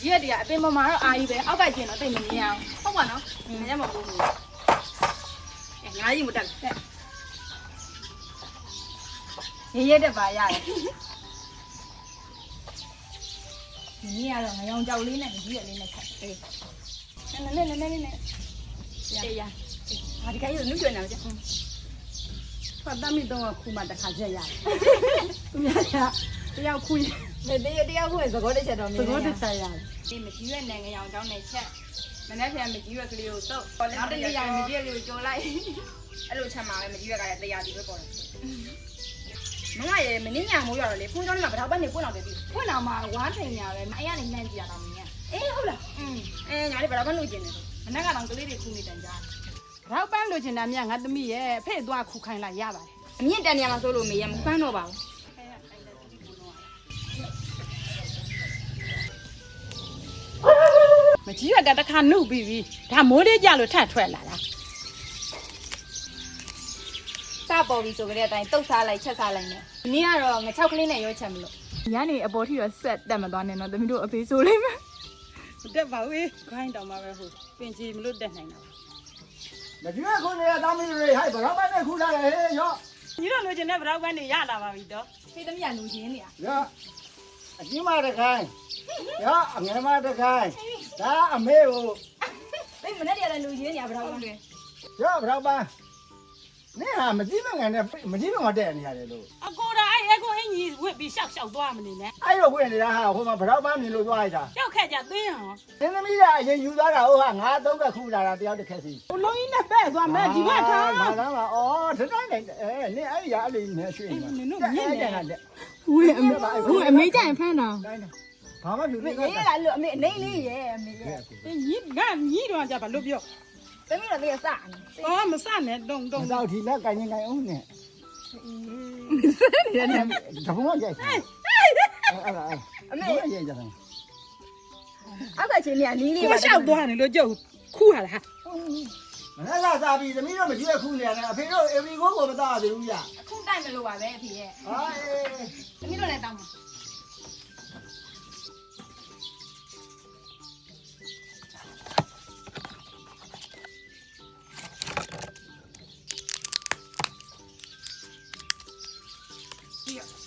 ကြီးရက်တည်းကအပင်ပေါ်မှာတော့အာကြီးပဲအောက်ကကျင်တော့တိတ်မမြင်အောင်ဟုတ်ပါနော်မရမဘူးဘူးအဲငါးကြီးမတက်တဲ့ရရတက်ပါရတယ်ဒီနေ့ကတော့ငရောင်ကြောက်လေးနဲ့ကြီးရက်လေးနဲ့ခတ်အေးနည်းနည်းနည်းနည်းနည်းရရဟာဒီကကြီးကနုကျွနေအောင်ကြာဖတ်တမိတော့ခုမှတစ်ခါချက်ရတယ်သူများကတယောက်ခုရ နေတရတယောက်ခုရဲ့သဘောတစ်ချက်တော့မြသင်ဘောတနေည်းချရတယ်ဒီမကြီးရွက်နိုင်ငံအောင်တောင်းနေချက်မနေ့ကမကြီးရွက်ကလေးကိုတော့နောက်တစ်နေ့ကျရင်မကြီးရွက်လေးကိုကြော်လိုက်အဲ့လိုချက်မှာပဲမကြီးရွက်ကလည်းတရားဒီပဲပေါ်တယ်မမရေမင်းညာမိုးရတော့လေဖုန်းကြောင်းထဲမှာဗထောက်ပတ်နေပွင့်အောင်တယ်ပြီပွင့်အောင်မှာဝါထိုင်ညာပဲအဲ့ရနေနှမ်းကြည့်ရတာမင်းအေးဟုတ်လားอืมအဲညာလေးဗထောက်ပတ်လို့ကျင်တယ်မနေ့ကတော့ကလေးတွေခုနေတန်ကြဗထောက်ပတ်လို့ကျင်တာမြငါသမီးရဲ့ဖေ့သွားခုခိုင်းလိုက်ရပါတယ်အမြင့်တန်နေရာမှာဆိုလို့မေးရမဖမ်းတော့ပါဘူး မကြီးရွက်ကတခါနှုတ်ပြီးပြီဒါမိုးလေးကြလို့ထပ်ထွက်လာတာစပေါ်ပြီဆိုကြတဲ့အတိုင်းတုတ်စားလိုက်ချက်စားလိုက်နေဒီနေ့ကတော့ငချောက်ကလေးနဲ့ရွေးချက်မလို့ညနေအပေါ်ထိတော့ဆက်တက်မသွားနဲ့တော့သမီးတို့အသေးဆိုလိမ့်မယ်မတက်ပါဘူးခိုင်းတောင်မှပဲဟိုပင်ကြီးမလို့တက်နိုင်တာပါမကျွေးခုနေရသားမီးတွေဟဲ့ဘရောင်းမနဲ့ခုလာတယ်ဟဲ့ရော့ညီတို့လိုချင်တဲ့ဗရောက်ပန်းတွေရလာပါပြီတော့ဖေးသမီးကလူချင်းနေရရော့အကြီးမတခိုင်းရော့အငယ်မတခိုင်း ဒါအမေကိုဖေးမနေ့တည်းကလူချင်းနေရဘယ်တော့လဲရော့ဘရောင်းပန်းနေဟာမကြည့်မငယ်နဲ့မကြည့်မငတဲ့နေရတယ်လို့အကိုရာအဲ့အကိုအင်ကြီးဝစ်ပြီးရှောက်ရှောက်သွားမနေနဲ့အဲ့လိုဝင်နေတာဟာဟိုမှာဘရောင်းပန်းမြင်လို့သွားလိုက်တာရှောက်ခက်ကြသိအောင်သင်သမီးကအရင်ယူသွားတာဟုတ်ဟာငါသုံးကခုလာတာတယောက်တစ်ခက်စီဘလုံးကြီးနဲ့ပဲ့သွားမယ်ဒီဘက်ထားငါသားမှာအော်တတိုင်းတိုင်းအဲနင်းအဲ့ဒီရအဲ့လိုနဲ့ရွှေ့နေတာတဲ့တဲ့ဝေးအမေဝေးအမေကြရင်ဖမ်းတော့တိုင်း ဘာမှပြုမေလို့ရေးလာလို့အမေအနေလေးရဲ့အမေရဲ့ညီကညီတော့ကြပါလို့ပြောသမီးတော့တကယ်စနေအော်မစနဲ့တုံတုံတော့ဒီလက်ကိုင်းကိုင်းအောင်နဲ့တဘုံကြိုက်အဲ့ဒါအမေဘယ်ရေးကြတယ်အောက်ကချင်းနေနီးလေးကိုပါရှောက်သွားနေလို့ကြောက်ခူးရလားမနေ့ကစားပြီးသမီးတို့မကြည့်ရခုနေရတယ်အဖေတို့အေဗီကိုကိုမသားသေးဘူးညအခုတိုက်မလို့ပါပဲအဖေရဲ့ဟာအေးသမီးတို့လည်းတောင်းပါ ဒီ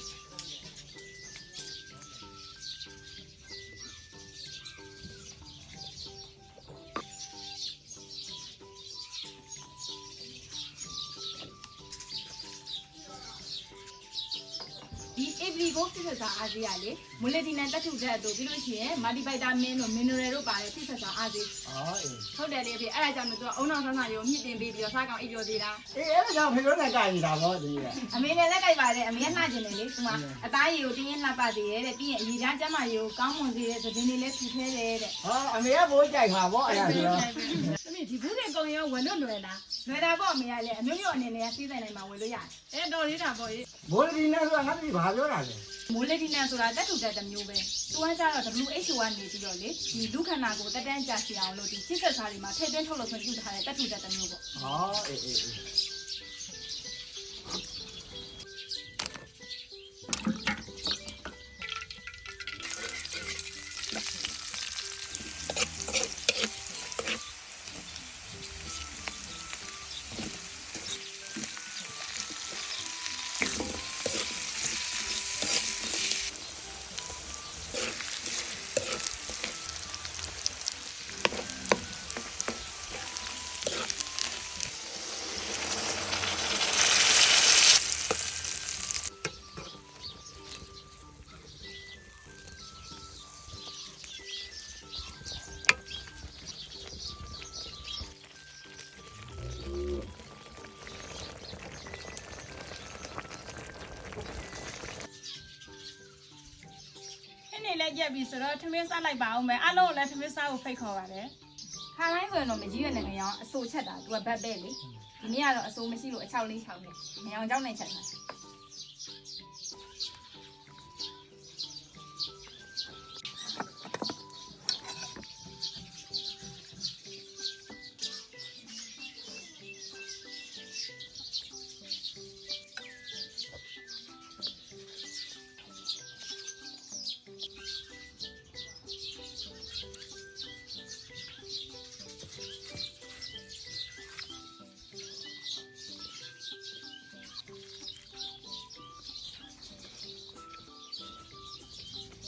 ABD ကိုပြည့်စက်စာအားစေးရလေမူလတီနန်တက်ထုတဲ့တို့ပြီးလို့ရှိရင်မာတီဗိုက်တာမင်းတို့မင်းနရယ်တို့ပါတယ်ပြည့်စက်စာအားစေးဟာအေးဟုတ်တယ်လေဖေအဲ့ဒါကြောင့်လို့သူကအုံနောက်ဆန်းဆန်းရုံမြင့်တင်ပေးပြီးတော့စားကောင်အိပ်ပျော်သေးတာအေးအဲ့ဒါကြောင့်ဖေတို့နဲ့ကြိုင်နေတာပေါ့ဒီကအမေနဲ့လက်ကြိုက်ပါတယ်အမေကနှာကျင်တယ်လေသူကအသားရည်ကိုတင်းရင်လှပသေးရဲ့တဲ့ပြီးရင်အည်ချမ်းကျမရည်ကိုကောင်းမွန်စေတဲ့သတင်းလေးလည်းထူထဲတယ်တဲ့ဟာအမေကဘိုးကြိုင်မှာပေါ့အဲ့ဒါဆိုတော့သမီးဒီဘူးတွေကုံရောဝင်လို့လွယ်လားလွယ်တာပေါ့အမေကလည်းအမျိုးမျိုးအနေနဲ့စီးဆိုင်နိုင်မှာဝင်လို့ရတယ်အဲတော်လေးတာပေါ့ရေဘိုးဒီနဲ့ဆိုတာငါတို့ဘာပြောတာလဲမိုးလေဒီနန်ဆိုတာတက်ထူတက်တစ်မျိုးပဲသူကကြတော့ WHO ကနေပြီးတော့လေဒီလူခန္ဓာကိုတက်တန်းကြစီအောင်လို့ဒီချစ်ဆက်စားတွေမှာထည့်သွင်းထုတ်လို့ခွင့်ပြုထားတဲ့တက်ထူတက်တစ်မျိုးပေါ့ဟာအေးအေး လည်းရက်ပြီဆိုတော့ထမင်းစားလိုက်ပါအောင်မယ်အားလုံးလည်းထမင်းစားကိုဖိတ်ခေါ်ပါတယ်ခါတိုင်းဆိုရင်တော့မကြီးရတဲ့ငရောင်းအဆိုချက်တာသူကဘတ်ပဲလေဒီနေ့ကတော့အဆိုမရှိလို့အချောက်လေးချောက်နေငရောင်းကြောင်းနဲ့ချက်တာ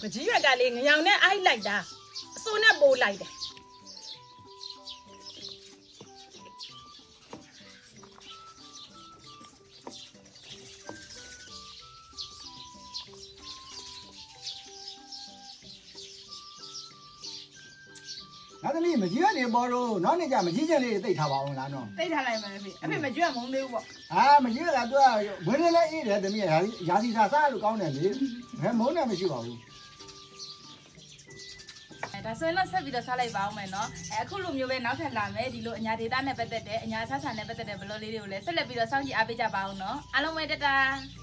မကြီးရွက်ကလေးငရောင်နဲ့အိုက်လိုက်တာအစိုးနဲ့ပိုးလိုက်တယ်ငါသမီးမကြီးကနေပေါ်တော့နောက်နေ့ကျမကြီးချက်လေးတွေသိထားပါအောင်လားနော်သိထားလိုက်မယ်ဖေအဖေမကြွရမုန်းသေးဘူးပေါ့အာမကြီးကသူကဝင်းလေးလေးအေးတယ်သမီးရာရာစီစားစားလို့ကောင်းတယ်လေဘယ်မုန်းတယ်မရှိပါဘူးအဲ ဒါဆိုရင်တော့ဆက်ပြီးတော့စားလိုက်ပါအောင်မယ်နော်အဲအခုလိုမျိုးပဲနောက်ထပ်လာမယ်ဒီလိုအညာဒေတာနဲ့ပတ်သက်တဲ့အညာဆဆာနဲ့ပတ်သက်တဲ့ဘလော့လေးတွေကိုလည်းဆက်လက်ပြီးတော့စောင့်ကြည့်အားပေးကြပါအောင်နော်အားလုံးပဲတတား